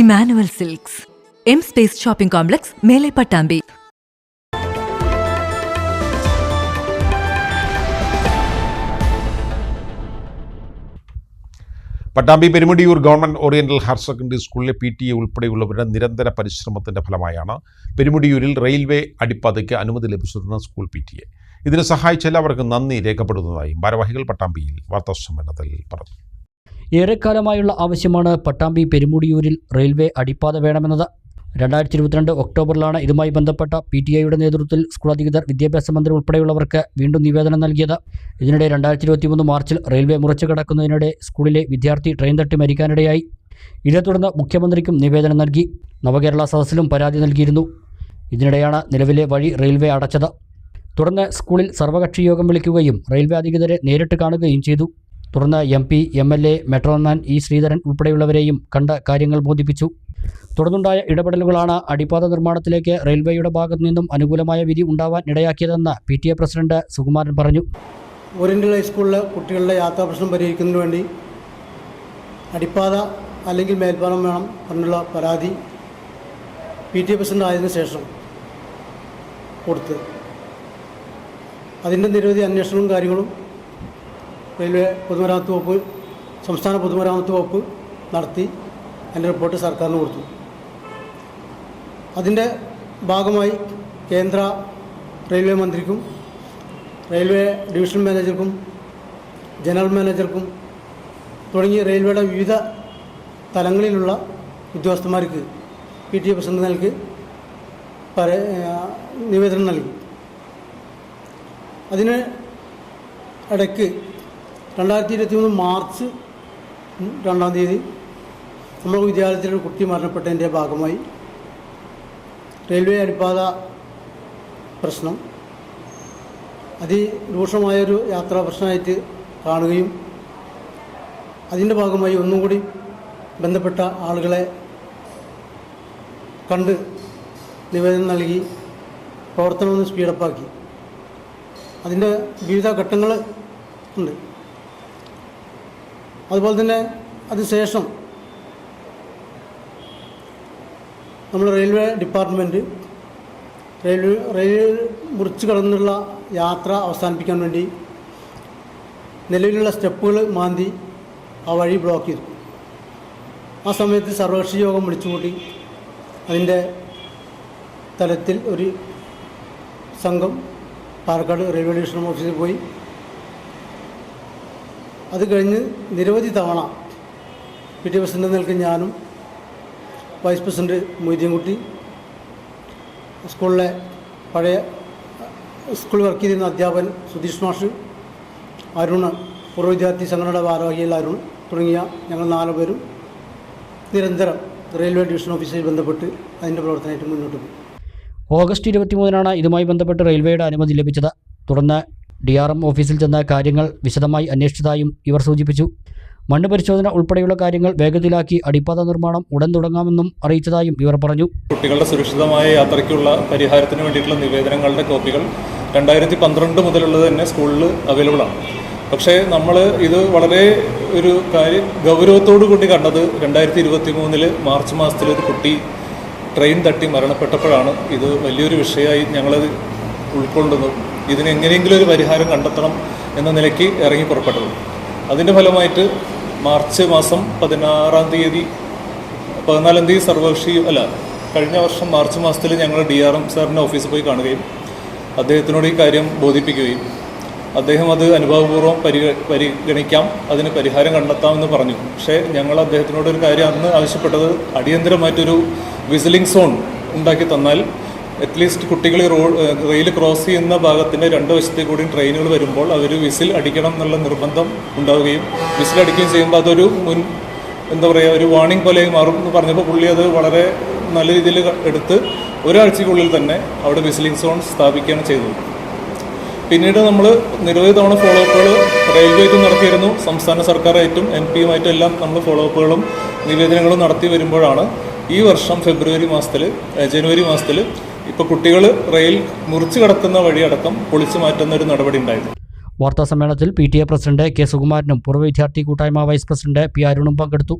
Emmanuel silks. M space shopping complex മേലെ Pattambi. Pattambi Perumudiyur government oriental higher secondary സ്കൂളിലെ P T A ഉൾപ്പെടെയുള്ളവരുടെ നിരന്തര പരിശ്രമത്തിന്റെ ഫലമായാണ് പെരുമുടിയൂരിൽ railway അടിപ്പാതയ്ക്ക് അനുമതി ലഭിച്ചതെന്ന് സ്കൂൾ പി ടി എ. ഇതിനെ സഹായിച്ച എല്ലാവർക്കും നന്ദി രേഖപ്പെടുത്തുന്നതായും ഭാരവാഹികൾ പട്ടാമ്പിയിൽ വാർത്താസമ്മേളനത്തിൽ പറഞ്ഞു. ഏറെക്കാലമായുള്ള ആവശ്യമാണ് പട്ടാമ്പി പെരുമുടിയൂരിൽ റെയിൽവേ അടിപ്പാത വേണമെന്നത്. രണ്ടായിരത്തി ഇരുപത്തിരണ്ട് ഒക്ടോബറിലാണ് ഇതുമായി ബന്ധപ്പെട്ട പി ടി ഐയുടെ നേതൃത്വത്തിൽ സ്കൂൾ അധികൃതർ വിദ്യാഭ്യാസ മന്ത്രി ഉൾപ്പെടെയുള്ളവർക്ക് വീണ്ടും നിവേദനം നൽകിയത്. ഇതിനിടെ രണ്ടായിരത്തി ഇരുപത്തിമൂന്ന് മാർച്ചിൽ റെയിൽവേ മുറിച്ചു കടക്കുന്നതിനിടെ സ്കൂളിലെ വിദ്യാർത്ഥി ട്രെയിൻ തട്ടി മരിക്കാനിടയായി. ഇതേ തുടർന്ന് മുഖ്യമന്ത്രിക്കും നിവേദനം നൽകി. നവകേരള സദസ്സിലും പരാതി നൽകിയിരുന്നു. ഇതിനിടെയാണ് നിലവിലെ വഴി റെയിൽവേ അടച്ചത്. തുടർന്ന് സ്കൂളിൽ സർവകക്ഷി യോഗം വിളിക്കുകയും റെയിൽവേ അധികൃതരെ നേരിട്ട് കാണുകയും ചെയ്തു. തുടർന്ന് M P M L A metroman E Sreedharan ഉൾപ്പെടെയുള്ളവരെയും കണ്ട കാര്യങ്ങൾ ബോധിപ്പിച്ചു. തുടർന്നുണ്ടായ ഇടപെടലുകളാണ് അടിപ്പാത നിർമ്മാണത്തിലേക്ക് റെയിൽവേയുടെ ഭാഗത്തു നിന്നും അനുകൂലമായ വിധി ഉണ്ടാവാൻ ഇടയാക്കിയതെന്ന് P T A president Sukumaran പറഞ്ഞു. ഓറിയന്റൽ ഹൈസ്കൂളിലെ കുട്ടികളുടെ യാത്രാ പ്രശ്നം പരിഹരിക്കുന്നതിന് വേണ്ടി അടിപ്പാത അല്ലെങ്കിൽ മേൽപ്പാലം വേണം എന്നുള്ള പരാതി പി ടി എ പ്രസിഡന്റ് ആയതിനു ശേഷം കൊടുത്ത്. അതിന്റെ നിരവധി അന്വേഷണവും കാര്യങ്ങളും റെയിൽവേ പൊതുമരാമത്ത് വകുപ്പ് സംസ്ഥാന പൊതുമരാമത്ത് വകുപ്പ് നടത്തി അതിന്റെ റിപ്പോർട്ട് സർക്കാരിന് കൊടുത്തു. അതിന്റെ ഭാഗമായി കേന്ദ്ര റെയിൽവേ മന്ത്രിക്കും റെയിൽവേ ഡിവിഷൻ മാനേജർക്കും ജനറൽ മാനേജർക്കും തുടങ്ങി റെയിൽവേയുടെ വിവിധ തലങ്ങളിലുള്ള ഉദ്യോഗസ്ഥന്മാർക്ക് പി ടി എ പ്രസിഡന്റ് നൽകി നിവേദനം നൽകി. അതിന് ഇടയ്ക്ക് രണ്ടായിരത്തി ഇരുപത്തി മൂന്ന് മാർച്ച് രണ്ടാം തീയതി നമ്മുടെ വിദ്യാലയത്തിലൊരു കുട്ടി മരണപ്പെട്ടതിന്റെ ഭാഗമായി റെയിൽവേ അനുപാത പ്രശ്നം. അതിരൂക്ഷമായൊരു യാത്രാ പ്രശ്നമായിട്ട് കാണുകയും അതിന്റെ ഭാഗമായി ഒന്നും കൂടി ബന്ധപ്പെട്ട ആളുകളെ കണ്ട് നിവേദനം നൽകി പ്രവർത്തനം ഒന്ന് സ്പീഡപ്പാക്കി അതിന്റെ വിവിധ ഘട്ടങ്ങൾ ഉണ്ട്. അതുപോലെ തന്നെ അതിനുശേഷം നമ്മൾ റെയിൽവേ ഡിപ്പാർട്ട്മെന്റ് റെയിൽവേ റെയിൽ മുറിച്ച് കടന്നുള്ള യാത്ര അവസാനിപ്പിക്കാൻ വേണ്ടി നിലവിലുള്ള സ്റ്റെപ്പുകൾ മാന്തി ആ വഴി ബ്ലോക്ക് ചെയ്തു. ആ സമയത്ത് സർവകക്ഷി യോഗം വിളിച്ചുകൂട്ടി. അതിന്റെ തലത്തിൽ ഒരു സംഘം പാലക്കാട് റെയിൽവേ ഡിവിഷൻ ഓഫീസിൽ പോയി. അത് കഴിഞ്ഞ് നിരവധി തവണ പി ടി പ്രസിഡന്റ് നിൽക്കുന്ന ഞാനും വൈസ് പ്രസിഡന്റ് മൊയ്തീൻകുട്ടി സ്കൂളിലെ പഴയ സ്കൂളിൽ വർക്ക് ചെയ്തിരുന്ന അധ്യാപകൻ സുധീഷ് മാഷ് അരുൺ പൂർവ വിദ്യാർത്ഥി സംഘടനയുടെ ഭാരവാഹികൾ അരുൺ തുടങ്ങിയ ഞങ്ങൾ നാല് പേരും നിരന്തരം റെയിൽവേ ഡിവിഷൻ ഓഫീസിൽ ബന്ധപ്പെട്ട് അതിന്റെ പ്രവർത്തനമായിട്ട് മുന്നോട്ട് പോകും ഓഗസ്റ്റ് ഇരുപത്തിമൂന്നിനാണ് ഇതുമായി ബന്ധപ്പെട്ട് റെയിൽവേയുടെ അനുമതി ലഭിച്ചത്. തുടർന്ന് ഡി ആർ എം ഓഫീസിൽ ചെന്ന കാര്യങ്ങൾ വിശദമായി അന്വേഷിച്ചതായും ഇവർ സൂചിപ്പിച്ചു. മണ്ണ് പരിശോധന ഉൾപ്പെടെയുള്ള കാര്യങ്ങൾ വേഗത്തിലാക്കി അടിപ്പാത നിർമ്മാണം ഉടൻ തുടങ്ങാമെന്നും അറിയിച്ചതായും ഇവർ പറഞ്ഞു. കുട്ടികളുടെ സുരക്ഷിതമായ യാത്രയ്ക്കുള്ള പരിഹാരത്തിന് വേണ്ടിയിട്ടുള്ള നിവേദനങ്ങളുടെ കോപ്പികൾ രണ്ടായിരത്തി പന്ത്രണ്ട് മുതലുള്ളത് തന്നെ സ്കൂളിൽ അവൈലബിൾ ആണ്. പക്ഷേ നമ്മൾ ഇത് വളരെ ഒരു കാര്യം ഗൗരവത്തോടു കൂടി കണ്ടത് രണ്ടായിരത്തി ഇരുപത്തി മൂന്നിൽ മാർച്ച് മാസത്തിൽ ഒരു കുട്ടി ട്രെയിൻ തട്ടി മരണപ്പെട്ടപ്പോഴാണ്. ഇത് വലിയൊരു വിഷയമായി ഞങ്ങളത് ഉൾക്കൊണ്ടതും ഇതിന് എങ്ങനെയെങ്കിലും ഒരു പരിഹാരം കണ്ടെത്തണം എന്ന നിലയ്ക്ക് ഇറങ്ങി പുറപ്പെട്ടത്. അതിന്റെ ഫലമായിട്ട് മാർച്ച് മാസം പതിനാറാം തീയതി പതിനാലാം തീയതി സർവകക്ഷി അല്ല കഴിഞ്ഞ വർഷം മാർച്ച് മാസത്തിൽ ഞങ്ങൾ ഡി ആർ എം സാറിന്റെ ഓഫീസിൽ പോയി കാണുകയും അദ്ദേഹത്തിനോട് ഈ കാര്യം ബോധിപ്പിക്കുകയും അദ്ദേഹം അത് അനുഭവപൂർവം പരിഗ പരിഗണിക്കാം അതിന് പരിഹാരം കണ്ടെത്താമെന്ന് പറഞ്ഞു. പക്ഷേ ഞങ്ങൾ അദ്ദേഹത്തിനോട് ഒരു കാര്യം അന്ന് ആവശ്യപ്പെട്ടത് അടിയന്തരമായിട്ടൊരു വിസിലിംഗ് സോൺ ഉണ്ടാക്കി തന്നാൽ അറ്റ്ലീസ്റ്റ് കുട്ടികൾ റെയിൽ ക്രോസ് ചെയ്യുന്ന ഭാഗത്തിന്റെ രണ്ട് വശത്തേ കൂടി ട്രെയിനുകൾ വരുമ്പോൾ അവർ വിസിൽ അടിക്കണം എന്നുള്ള നിർബന്ധം ഉണ്ടാവുകയും വിസിൽ അടിക്കുകയും ചെയ്യുമ്പോൾ അതൊരു മുൻ എന്താ പറയുക ഒരു വാർണിംഗ് പോലെ മാറും എന്ന് പറഞ്ഞപ്പോൾ പുള്ളി അത് വളരെ നല്ല രീതിയിൽ എടുത്ത് ഒരാഴ്ചക്കുള്ളിൽ തന്നെ അവിടെ വിസിലിംഗ് സോൺ സ്ഥാപിക്കുകയാണ് ചെയ്തത്. പിന്നീട് നമ്മൾ നിരവധി തവണ ഫോളോ അപ്പുകൾ റെയിൽവേക്കും നടത്തിയിരുന്നു. സംസ്ഥാന സർക്കാരായിട്ടും എം പിയുമായിട്ടും എല്ലാം നമ്മൾ ഫോളോ അപ്പുകളും നിവേദനങ്ങളും നടത്തി വരുമ്പോഴാണ് ഈ വർഷം ഫെബ്രുവരി മാസത്തിൽ ജനുവരി മാസത്തിൽ ഇപ്പോൾ കുട്ടികൾ റെയിൽ മുറിച്ചു കടക്കുന്ന വഴിയടക്കം പൊളിച്ചു മാറ്റുന്ന ഒരു നടപടി ഉണ്ടായിരുന്നു. വാർത്താ സമ്മേളനത്തിൽ P T A president K സുകുമാരനും പൂർവ വിദ്യാർത്ഥി കൂട്ടായ്മ വൈസ് പ്രസിഡന്റ് പി അരുണും പങ്കെടുത്തു.